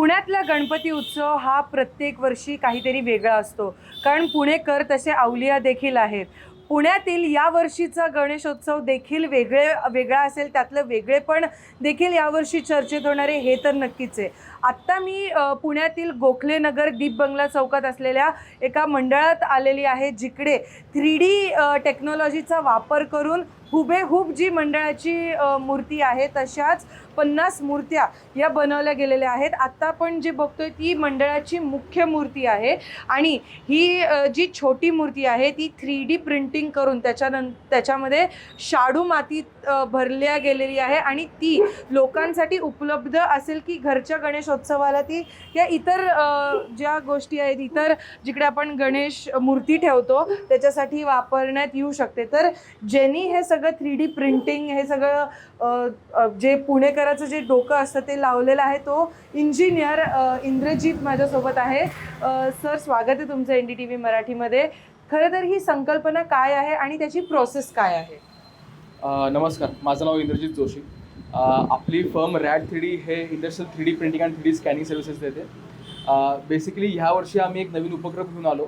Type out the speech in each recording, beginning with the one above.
पुण्यातला गणपती उत्सव हा प्रत्येक वर्षी काहीतरी वेगळा असतो. कारण पुणेकर तसे अवलिया देखील आहेत. पुण्यातील या वर्षीचा गणेशोत्सव देखील वेगळे वेगळा असेल त्यातलं वेगळेपण देखील यावर्षी चर्चेत होणारे हे तर नक्कीच आहे. आत्ता मी पुण्यातील गोखलेनगर दीप बंगला चौकात असलेल्या एका मंडळात आलेली आहे जिकडे थ्री डी टेक्नॉलॉजीचा वापर करून हुबेहूब जी मंडळाची मूर्ती आहे तशाच पन्नास मूर्त्या या बनवल्या गेलेल्या आहेत. आत्ता आपण जे बघतोय ती मंडळाची मुख्य मूर्ती आहे आणि ही जी छोटी मूर्ती आहे ती थ्री डी प्रिंटिंग करून त्याच्यानं त्याच्यामध्ये शाडू माती भरल्या गेलेली आहे आणि ती लोकांसाठी उपलब्ध असेल की घरच्या गणेशोत्सवाला ती या इतर ज्या गोष्टी आहेत इतर जिकडे आपण गणेश मूर्ती ठेवतो त्याच्यासाठी वापरण्यात येऊ शकते. तर ज्यांनी हे सगळं थ्री डी प्रिंटिंग हे सगळं जे पुणेकराचं जे डोकं असतं ते लावलेलं आहे तो इंजिनियर इंद्रजीत माझ्यासोबत आहे. सर स्वागत आहे तुमचं एन डी टी व्ही मराठीमध्ये. खरं तर ही संकल्पना काय आहे आणि त्याची प्रोसेस काय आहे? नमस्कार. माझं नाव इंद्रजित जोशी. आपली फर्म रॅड थ्री डी हे industrial three D printing and three D scanning services देते. बेसिकली ह्या वर्षी आम्ही एक नवीन उपक्रम घेऊन आलो.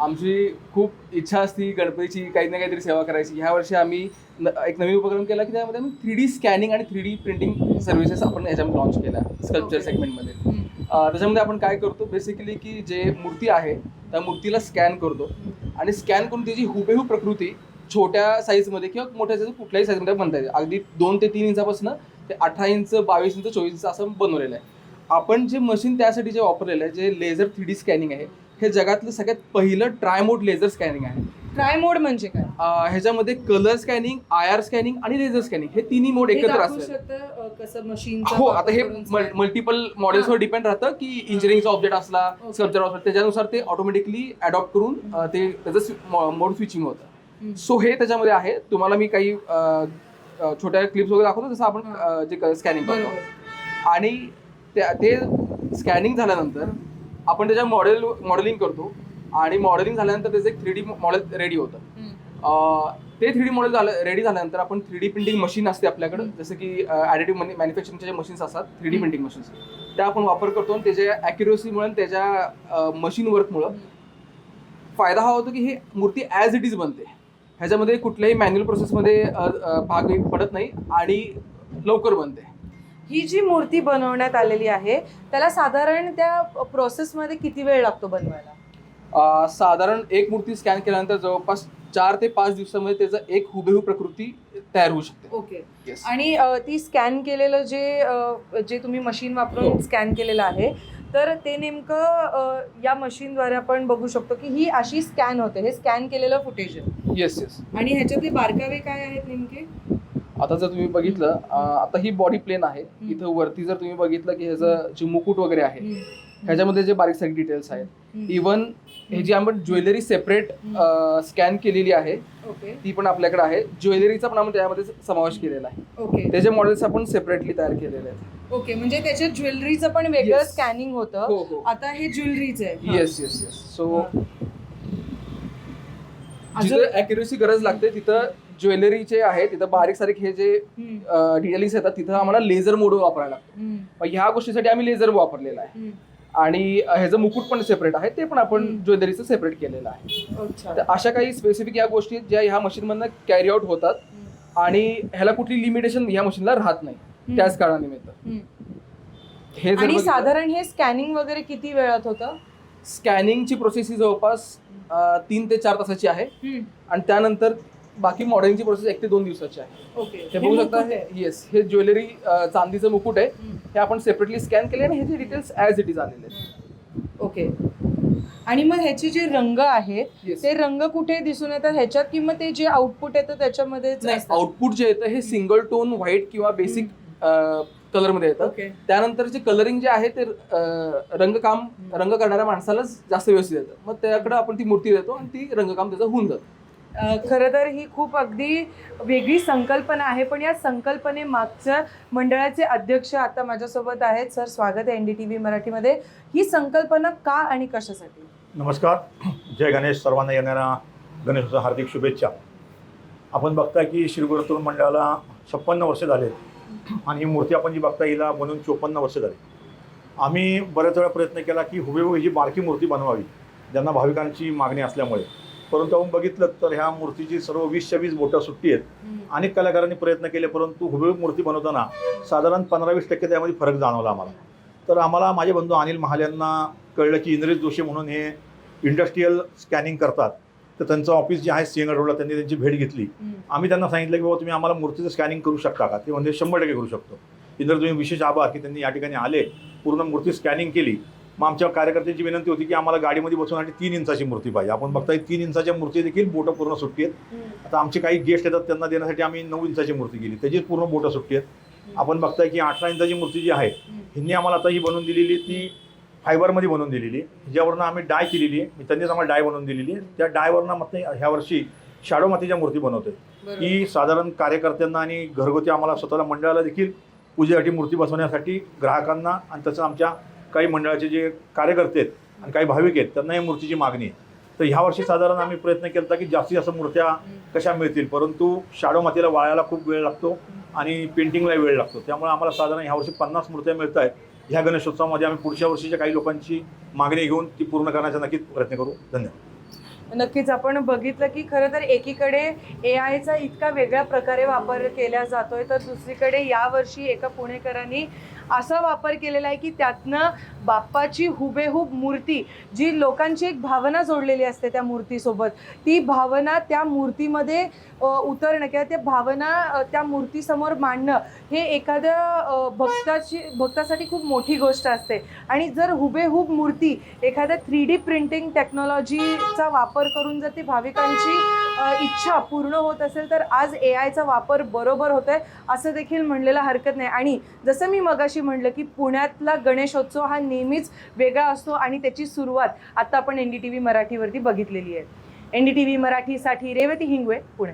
आमची खूप इच्छा असती गणपतीची काही ना काहीतरी सेवा करायची. ह्या वर्षी आम्ही न एक नवीन उपक्रम केला की त्यामध्ये आम्ही थ्री डी स्कॅनिंग आणि थ्री डी प्रिंटिंग सर्व्हिसेस आपण याच्यामध्ये लॉन्च केल्या स्कल्पचर. सेगमेंटमध्ये त्याच्यामध्ये आपण काय करतो बेसिकली की जे मूर्ती आहे त्या मूर्तीला स्कॅन करतो. आणि स्कॅन करून त्याची हुबेहूब प्रकृती छोट्या साईजमध्ये किंवा मोठ्या साईज कुठल्याही साईजमध्ये बनता येते अगदी दोन ते तीन इंचापासून ते अठरा इंच बावीस इंच चोवीस इंच असं बनवलेलं आहे. आपण जे मशीन त्यासाठी जे वापरलेलं आहे जे लेझर थ्री डी स्कॅनिंग आहे हे जगातलं सगळ्यात पहिलं ट्रायमोड लेझर स्कॅनिंग आहे. ट्राय मोड म्हणजे काय? ह्याच्यामध्ये colour scanning I R scanning आणि लेझर स्कॅनिंग हे तिन्ही मोड एकत्र असतात कसं मशीन हो आता हे मल्टिपल मॉडेल्सवर. डिपेंड राहतं की इंजिनिअरिंगचा ऑब्जेक्ट असला. स्कल्पचर ऑब्जेक्ट त्याच्यानुसार ते ऑटोमॅटिकली अडॉप्ट करून ते त्याचं मोड स्विचिंग होतं. सो हे त्याच्यामध्ये आहे. तुम्हाला मी काही छोट्या क्लिप्स वगैरे दाखवतो जसं आपण जे स्कॅनिंग करतो. आणि त्या- ते स्कॅनिंग झाल्यानंतर आपण त्याच्या मॉडेल मॉडेलिंग करतो. आणि मॉडेलिंग झाल्यानंतर त्याचं एक थ्री डी मॉडेल रेडी होतं. ते थ्री डी मॉडेल झालं रेडी झाल्यानंतर आपण थ्री डी प्रिंटिंग मशीन असते आपल्याकडे. जसं की ॲडिटिव्ह मॅन्युफॅक्चरिंगचे जे मशीन्स असतात थ्री डी. प्रिंटिंग मशीन्स त्या आपण वापर करतो आणि त्याच्या ॲक्युरेसीमुळे आणि त्याच्या मशीन वर्कमुळं फायदा हा होतो की हे मूर्ती ॲज इट इज बनते. ह्याच्यामध्ये कुठल्याही मॅन्युअल प्रोसेसमध्ये भाग पडत नाही आणि लवकर बनते. ही जी मूर्ती बनवण्यात आलेली आहे त्याला साधारण त्या प्रोसेसमध्ये किती वेळ लागतो बनवायला? साधारण एक मूर्ती स्कॅन केल्यानंतर जवळपास चार ते पाच दिवसामध्ये त्याचं एक हुबेहूब प्रकृती तयार होऊ शकते. ओके. Yes. आणि ती स्कॅन केलेलं जे जे तुम्ही मशीन वापरून हो. स्कॅन केलेलं आहे तर ते नेमकं या मशीनद्वारे आपण बघू शकतो की ही अशी स्कॅन होते हे स्कॅन केलेलं फुटेज आहे. येस येस आणि ह्याच्यातले बारकावे काय आहेत नेमके? आता जर तुम्ही बघितलं आता ही बॉडी प्लेन आहे. इथं वरती जर तुम्ही बघितलं की ह्याचं जे मुकुट वगैरे आहे. ह्याच्यामध्ये जे बारीक सारीक डिटेल्स आहेत. इवन हे जी आपण ज्वेलरी सेपरेट स्कॅन केलेली आहे ती पण आपल्याकडे आहे. ज्वेलरीचा पण आपण त्यामध्ये समावेश केलेला आहे. त्याचे मॉडेल्स आपण सेपरेटली तयार केलेले आहेत. ओके म्हणजे त्याच्यात ज्वेलरीचं पण वेगळं. स्कॅनिंग होतं. हो हो. आता हे ज्वेलरीचं आहे. Yes yes yes so. जिथं अॅक्युरेसी गरज लागते तिथं ज्वेलरीचे आहे तिथं बारीक सारीक हे जे हम्म, डिटेलिंग्स येतात तिथं आम्हाला लेझर मोड वापरायला लागतो. ह्या गोष्टीसाठी आम्ही लेझर वापरलेला आहे. आणि ह्याचं मुकुट पण सेपरेट आहे ते पण आपण. ज्वेलरीचं सेपरेट केलेलं आहे. तर अशा काही स्पेसिफिक या गोष्टी ज्या ह्या मशीनमधनं कॅरी आउट होतात आणि ह्याला कुठली लिमिटेशन ह्या मशीनला राहत नाही. त्याच काळानिमित्त. हे साधारण हे स्कॅनिंग वगैरे किती वेळात होतं? स्कॅनिंगची प्रोसेस ही जवळपास तीन ते चार तासाची आहे. आणि त्यानंतर बाकी मॉडेलिंगची प्रोसेस एक ते दोन दिवसाची आहे. ओके. हे बघू शकता. येस हे ज्वेलरी चांदीचं मुकुट आहे. हे आपण सेपरेटली स्कॅन केले आणि ह्याचे डिटेल्स ॲज इट इज आलेले आहेत. ओके. आणि मग ह्याचे जे रंग आहेत. ते रंग कुठे दिसून येतात? ह्याच्यात किंवा ते जे आउटपुट येतं असतात? आउटपुट जे येतं हे सिंगल टोन व्हाईट किंवा बेसिक कलरमध्ये येतं. ओके. त्यानंतर जे कलरिंग जे आहे ते अं, रंगकाम रंग करणाऱ्या माणसालाच जास्त व्यवस्थित येतं. मग त्याकडे आपण ती मूर्ती देतो आणि ती रंगकाम त्याचं होऊन जातं. अ, खरं तर ही खूप अगदी वेगळी संकल्पना आहे पण या संकल्पनेमागच्या मंडळाचे अध्यक्ष आता माझ्यासोबत आहेत. सर स्वागत आहे एन डी टी व्ही मराठीमध्ये. ही संकल्पना का आणि कशासाठी? नमस्कार. जय गणेश. सर्वांना येणाऱ्या गणेशोत्सव हार्दिक शुभेच्छा. आपण बघता की श्री गुरुतरुण मंडळाला छप्पन्न वर्ष झाले आणि ही मूर्ती आपण जी बघता हिला बनवून चोपन्न वर्ष झाली. आम्ही बऱ्याच वेळा प्रयत्न केला की हुबेहूब ही जी बारकी मूर्ती बनवावी ज्यांना भाविकांची मागणी असल्यामुळे. परंतु आपण बघितलं तर ह्या मूर्तीची सर्व वीसच्या वीस बोटं सुट्टी आहेत. अनेक कलाकारांनी प्रयत्न केले परंतु हुबेहूब मूर्ती बनवताना साधारण पंधरा वीस टक्के त्यामध्ये फरक जाणवला आम्हाला. तर आम्हाला माझे बंधू अनिल महाल यांना कळलं की इंद्रेश जोशी म्हणून हे इंडस्ट्रीयल स्कॅनिंग करतात. तर त्यांचं ऑफिस जे आहे सिंहगड रोडला त्यांनी त्यांची भेट घेतली. आम्ही त्यांना सांगितलं की बाबा तुम्ही आम्हाला मूर्तीचं स्कॅनिंग करू शकता का? ते म्हणजे शंभर टक्के करू शकतो. इंद्र तुम्ही विशेष आभार की त्यांनी या ठिकाणी आले पूर्ण मूर्ती स्कॅनिंग केली. मग आमच्या कार्यकर्त्यांची विनंती होती की आम्हाला गाडीमध्ये बसवण्यासाठी तीन इंचाची मूर्ती पाहिजे. आपण बघताय तीन इंचाच्या मूर्ती देखील बोटं पूर्ण सुट्टी आहेत. आता आमचे काही गेस्ट येतात त्यांना देण्यासाठी आम्ही नऊ इंचाची मूर्ती केली. त्याची पूर्ण बोटं सुट्टी आहेत. आपण बघताय की अठरा इंचाची मूर्ती जी आहे ह्यांनी आम्हाला आता ही बनवून दिलेली ती फायबरमध्ये बनवून दिलेली ज्यावरनं आम्ही डाय केलेली आहे. त्यांनीच आम्हाला डाय बनवून दिलेली आहे. त्या डायवरनं मग ह्या वर्षी शाडो मातीच्या मूर्ती बनवतोय. की साधारण कार्यकर्त्यांना आणि घरगुती आम्हाला स्वतःला मंडळाला देखील पूजेसाठी मूर्ती बसवण्यासाठी ग्राहकांना आणि तसं आमच्या काही मंडळाचे जे कार्यकर्ते आहेत आणि काही भाविक आहेत त्यांना या मूर्तीची मागणी आहे. तर ह्या वर्षी साधारण आम्ही प्रयत्न केला की जास्तीत जास्त मूर्त्या कशा मिळतील परंतु शाडो मातीला वाळायला खूप वेळ लागतो. आणि पेंटिंगला वेळ लागतो. त्यामुळे आम्हाला साधारण ह्यावर्षी पन्नास मूर्त्या मिळत आहेत. ह्या गणेशोत्सवामध्ये आम्ही पुढच्या वर्षीच्या काही लोकांची मागणी घेऊन ती पूर्ण करण्याचा नक्कीच प्रयत्न करू. धन्यवाद. नक्कीच आपण बघितलं की खरं तर एकीकडे ए आयचा इतका वेगळ्या प्रकारे वापर केला जातोय तर दुसरीकडे यावर्षी एका पुणेकरांनी असा वापर केलेला आहे की त्यातनं बाप्पाची हुबेहूब मूर्ती जी लोकांची एक भावना जोडलेली असते त्या मूर्तीसोबत ती भावना त्या मूर्तीमध्ये उतरणं किंवा त्या भावना त्या मूर्तीसमोर मांडणं हे एखाद्या भक्ताची भक्तासाठी खूप मोठी गोष्ट असते. आणि जर हुबेहूब मूर्ती एखाद्या थ्री डी प्रिंटिंग टेक्नॉलॉजीचा वापर करून जर ती भाविकांची इच्छा पूर्ण होत असेल तर आज ए आयचा वापर बरोबर होतोय असं देखील म्हणलेलं हरकत नाही. आणि जसं मी मगाशी म्हणलं की पुण्यातला गणेशोत्सव हा नेहमीच वेगळा असतो आणि त्याची सुरुवात आता आपण एन डी टी व्ही मराठीवरती बघितलेली आहे. एन डी टी व्ही मराठीसाठी रेवती हिंगवे पुणे.